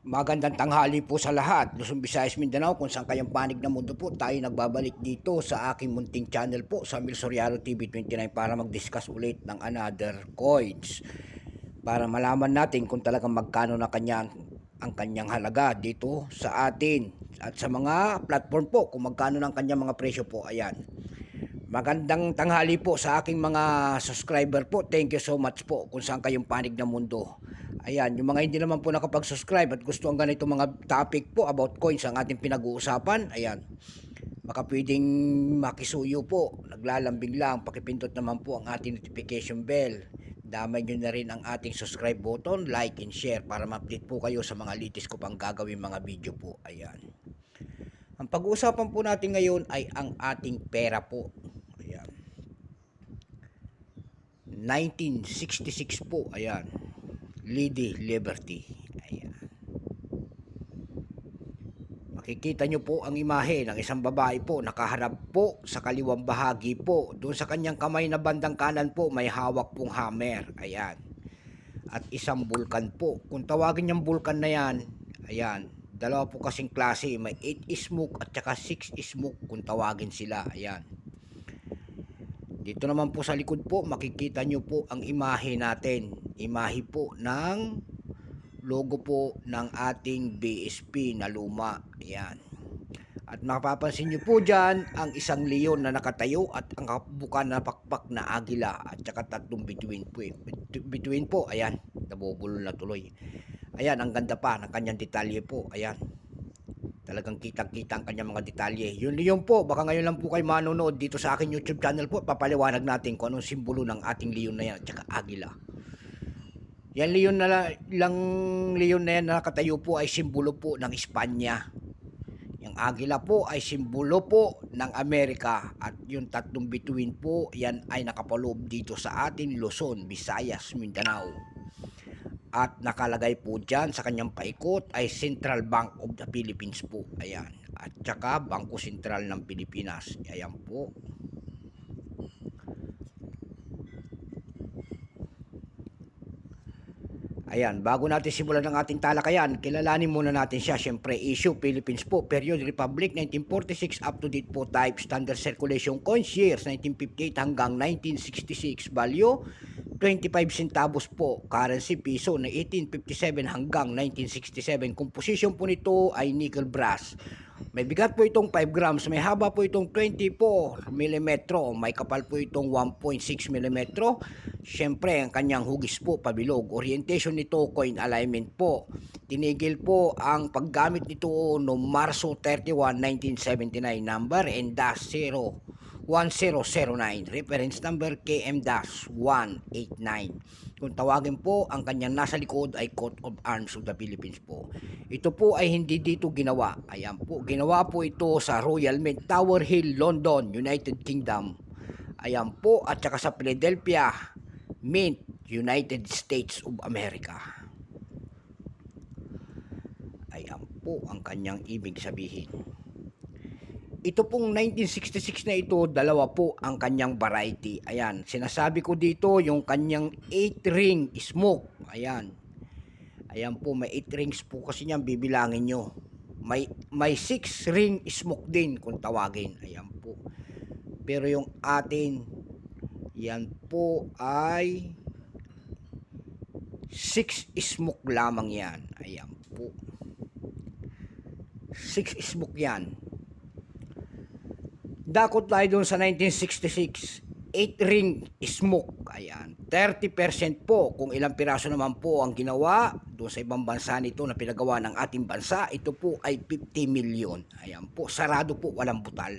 Magandang tanghali po sa lahat. Luzon, Visayas, Mindanao, kung saan kayang panig na mundo po, tayo nagbabalik dito sa aking munting channel po sa Mil Soriano TV 29 para mag-discuss ulit ng another coins. Para malaman natin kung talagang magkano na kanya ang kanyang halaga dito sa atin at sa mga platform po kung magkano ng kanyang mga presyo po. Ayan. Magandang tanghali po sa aking mga subscriber po. Thank you so much po kung saan kayong panig ng mundo. Ayan, yung mga hindi naman po nakapag-subscribe at gusto ang ganito mga topic po about coins ang ating pinag-uusapan. Ayan, baka pwedeng makisuyo po. Naglalambing lang, pakipindot naman po ang ating notification bell. Damay nyo na rin ang ating subscribe button, like and share para ma-update po kayo sa mga latest ko pang gagawin mga video po. Ayan. Ang pag-uusapan po natin ngayon ay ang ating pera po. Ayan. 1966 po, ayan. Lady Liberty. Ayan. Makikita nyo po ang imahe ng isang babae po nakaharap po sa kaliwang bahagi po. Doon sa kanyang kamay na bandang kanan po may hawak pong hammer. Ayan. At isang bulkan po. Kung tawagin niyang bulkan na yan, ayan, dalawa po kasing klase. May 8 smoke at saka 6 smoke kung tawagin sila. Ayan. Dito naman po sa likod po, makikita nyo po ang imahe natin. Imahe po ng logo po ng ating BSP na luma. Ayan. At mapapansin nyo po dyan ang isang leon na nakatayo at ang kabukan na pakpak na agila at saka tatlong between po. Between po, ayan, nabubulol na tuloy. Ayan, ang ganda pa ng kanyang detalye po. Ayan. Talagang kitang-kita ang kanyang mga detalye. Yun leon po, baka ngayon lang po kayo manonood dito sa akin YouTube channel po. Papaliwanag natin kung anong simbolo ng ating leon na yan at saka agila. Yan leon na la- lang leon na yan na nakatayo po ay simbolo po ng Espanya. Yung agila po ay simbolo po ng Amerika at yung tatlong bituin po yan ay nakapaloob dito sa atin Luzon, Visayas, Mindanao. At nakalagay po dyan sa kanyang paikot ay Central Bank of the Philippines po. Ayan. At saka Bangko Sentral ng Pilipinas. Ayan po. Ayan, bago natin simulan ang ating talakayan, kilalanin muna natin siya. Siyempre, issue Philippines po, period Republic 1946 up to date po type standard circulation coins years 1958 hanggang 1966 value 25 centavos po currency piso na 1857 hanggang 1967 composition po nito ay nickel brass may bigat po itong 5 grams, may haba po itong 24 mm, may kapal po itong 1.6 mm. Siyempre, ang kanyang hugis po pabilog. Orientation nito, coin alignment po. Tinigil po ang paggamit nito noong Marso 31, 1979, number and dash 0. 1009, reference number KM-189. Kung tawagin po, ang kanyang nasa likod ay Coat of Arms of the Philippines po. Ito po ay hindi dito ginawa. Ayan po, ginawa po ito sa Royal Mint Tower Hill, London, United Kingdom. Ayan po, at saka sa Philadelphia Mint, United States of America. Ayan po ang kanyang ibig sabihin. Ito pong 1966 na ito, dalawa po ang kanyang variety. Ayan, sinasabi ko dito yung kanyang 8 ring smoke. Ayan. Ayan po, may 8 rings po kasi niyan bibilangin nyo. May, may 6 ring smoke din kung tawagin. Ayan po. Pero yung atin, yan po ay 6 smoke lamang yan. Ayan po. 6 smoke yan. Dakot tayo doon sa 1966. 8 ring smoke. Ayan. 30% po kung ilang piraso naman po ang ginawa doon sa ibang bansa nito na pinagawa ng ating bansa. Ito po ay 50 million. Ayan po. Sarado po. Walang butal.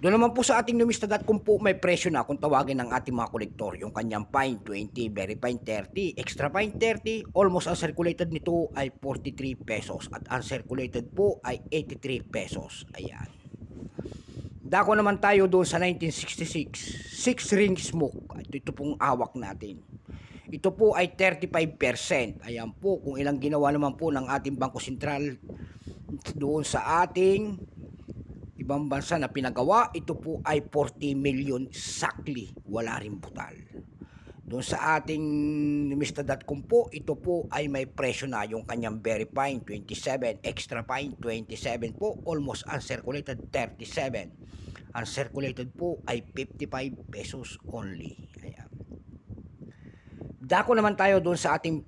Doon naman po sa ating numista.com po may presyo na kung tawagin ng ating mga kolektor. Yung kanyang fine 20, very fine 30, extra fine 30, almost uncirculated nito ay 43 pesos at uncirculated po ay 83 pesos. Ayan. Dako naman tayo doon sa 1966. Six ring smoke. Ito, ito pong awak natin. Ito po ay 35%. Ayan po, kung ilang ginawa naman po ng ating Bangko Sentral doon sa ating ibang bansa na pinagawa, ito po ay 40 million sakli. Wala rin butal. Doon sa ating Mr.com po, ito po ay may presyo na yung kanyang very fine 27, extra fine 27 po, almost uncirculated 37. Uncirculated po ay 55 pesos only. Ayan. Dako naman tayo doon sa ating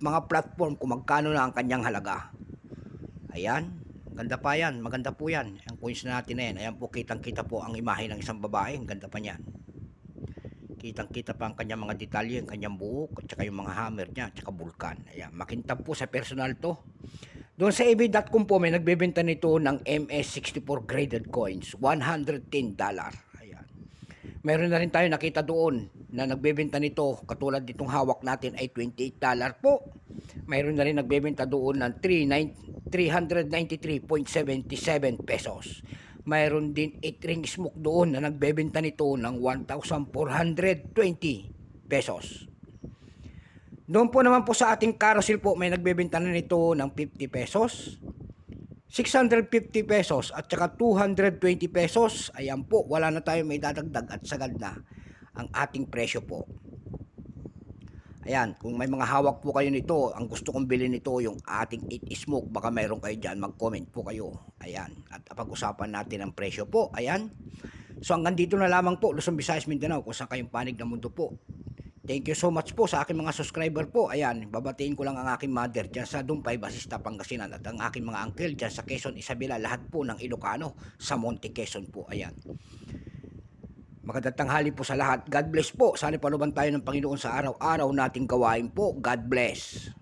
mga platform kung magkano na ang kanyang halaga. Ayan. Ganda pa yan. Maganda po yan. Ang coins natin na yan. Ayan po, kitang-kita po ang imahe ng isang babae. Ang ganda pa niyan. Kitang-kita pa ang kanyang mga detalye, ang kanyang buhok, at saka yung mga hammer niya, at saka vulkan. Ayan. Makintab po sa personal to. Doon sa eBay.com po, may nagbebenta nito ng MS64 graded coins. $110. Ayan. Meron na rin tayo nakita doon na nagbebenta nito, katulad ditong hawak natin ay $28 po. Mayroon na rin nagbebenta doon ng 393.77 pesos. Mayroon din 8 ring smoke doon na nagbebenta nito ng 1,420 pesos. Doon po naman po sa ating carousel po, may nagbebenta na nito ng 50 pesos, 650 pesos at saka 220 pesos. Ayan po, wala na tayo may dadagdag at sagad na ang ating presyo po. Ayan, kung may mga hawak po kayo nito, ang gusto kong bilhin nito yung ating 8 smoke, baka mayroon kayo dyan, mag-comment po kayo. Ayan, at pag-usapan natin ang presyo po. Ayan. So hanggang dito na lamang po, Luzon, Visayas, Mindanao, kung saan kayong panig ng mundo po. Thank you so much po sa aking mga subscriber po. Ayan, babatiin ko lang ang aking mother dyan sa Dumpay, Basista, Pangasinan at ang aking mga uncle dyan sa Quezon, Isabela, lahat po ng Ilocano sa Monte Quezon po. Ayan. Magandang tanghali po sa lahat. God bless po. Sana panuban tayo ng Panginoon sa araw-araw nating gawain po. God bless.